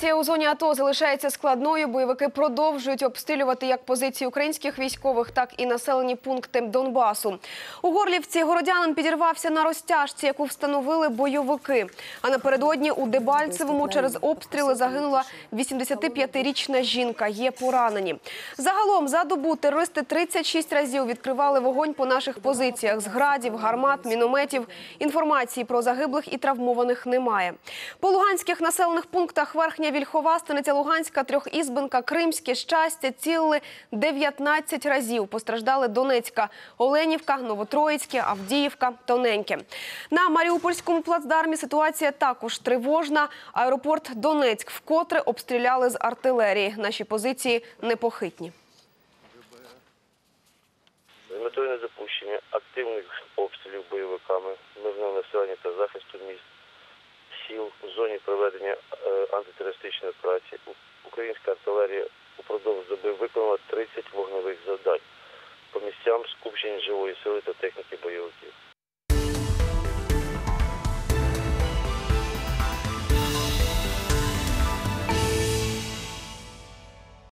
Ситуація у зоні АТО залишається складною. Бойовики продовжують обстрілювати як позиції українських військових, так і населені пункти Донбасу. У Горлівці городянин підірвався на розтяжці, яку встановили бойовики. А напередодні у Дебальцевому через обстріли загинула 85-річна жінка. Є поранені. Загалом за добу терористи 36 разів відкривали вогонь по наших позиціях з градів, гармат, мінометів. Інформації про загиблих і травмованих немає. По луганських населених пунктах Верхня Вільхова, Станиця Луганська, Трьохізбенка, Кримське, Щастя цілили 19 разів. Постраждали Донецька, Оленівка, Новотроїцьке, Авдіївка, Тоненьке. На Маріупольському плацдармі ситуація також тривожна. Аеропорт Донецьк вкотре обстріляли з артилерії. Наші позиції непохитні. З метою недопущення активних обстрілів бойовиками мирного населення та захисту міст, сіл у зоні проведення е, антитерористичної операції українська артилерія упродовж доби виконала 30 вогневих завдань по місцям скупчення живої сили та техніки.